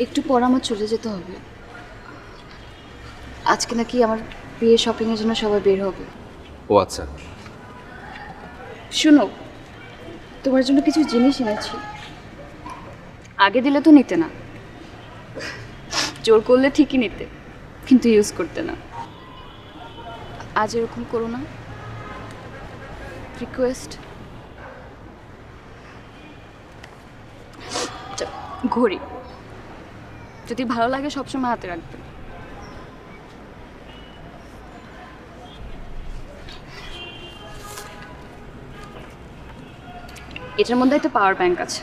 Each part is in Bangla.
একটু পর আমার চলে যেতে হবে। আজকে নাকি আমার বিয়ে শপিংয়ের জন্য সবাই বের হবে। ও আচ্ছা। শুনো তোমার জন্য কিছু জিনিস এনেছি। আগে দিলে তো নিতে না। জোর করলে ঠিকই নিতে কিন্তু ইউজ করতে না। আজ এরকম করো না। রিকোয়েস্ট ঘড়ি। যদি ভালো লাগে, সবসময় হাতে রাখবে এটার মধ্যে একটা পাওয়ার ব্যাংক আছে।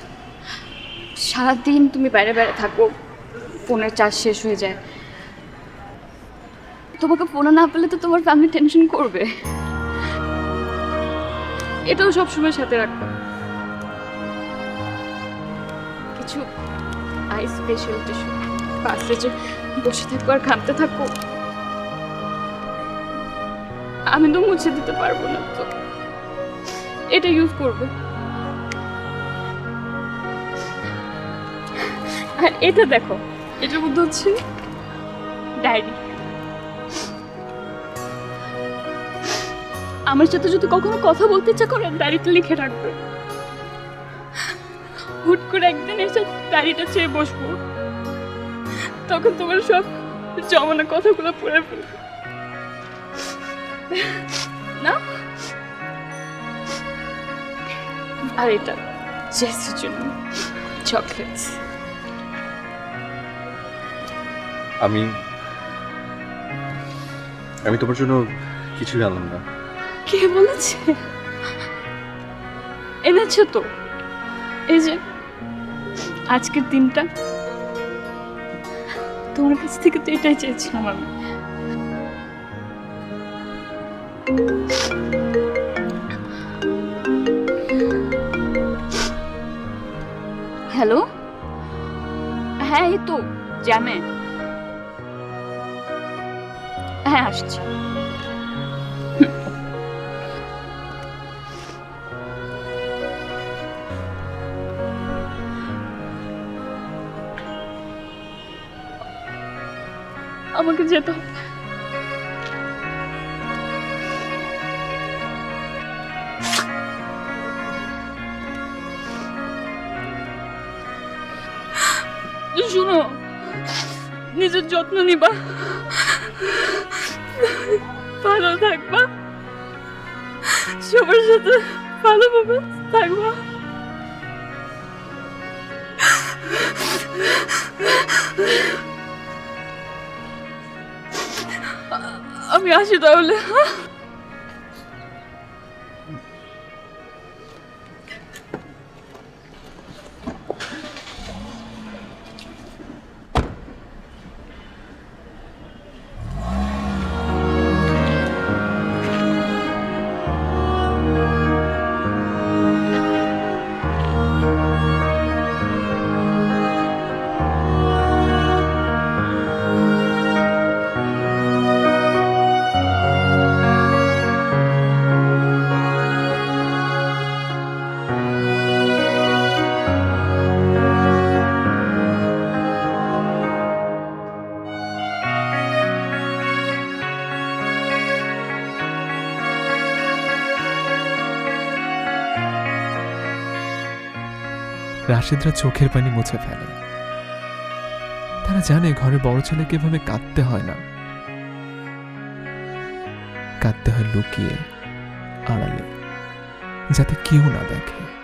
সারাদিন তুমি বাইরে বাইরে থাকো, ফোনের চার্জ শেষ হয়ে যায়। তোমাকে ফোনে না পেলে তো তোমার ফ্যামিলি টেনশন করবে। এটাও সবসময় সাথে রাখবে। কিছু আই স্পেশাল টিস্যু পাশে যে বসে থাকো আর ঘামতে থাকো, আমি তো মুছে দিতে পারব না তো। এটা ইউজ করবে। আর এটা দেখো এটার মধ্যে হচ্ছে ডায়েরি। আমার সাথে যদি কখনো কথা বলতে ইচ্ছা করে ডায়েরিতে লিখে রাখবে। হুট করে একদিন এসে ডায়েরিটা চেয়ে বসবো। তখন তোমার সব জমানো কথাগুলো পড়ে ফেলবে। না? আর এটা জেসের জন্য চকলেটস আমি আমি তোমার জন্য কিছু জানলাম না। কে বলেছে? এনেছো তো? এই যে আজকের দিনটা তোমার কাছ থেকে তো এটাই চেয়েছিলাম আমি। হ্যালো হ্যাঁ এই তো জ্যামে। হ্যাঁ আসছি। আমাকে যেতে হবে। শুনো নিজের যত্ন নিবা। ভালো থাকবা। সবার সাথে ভালোভাবে থাকবা। আমি আসি তাহলে। রাশিদরা চোখের পানি মুছে ফেলে। তারা জানে ঘরে বড় ছেলেকে এভাবে কাঁদতে হয় না। কাঁদতে হয় লুকিয়ে, আড়ালে, যাতে কেউ না দেখে।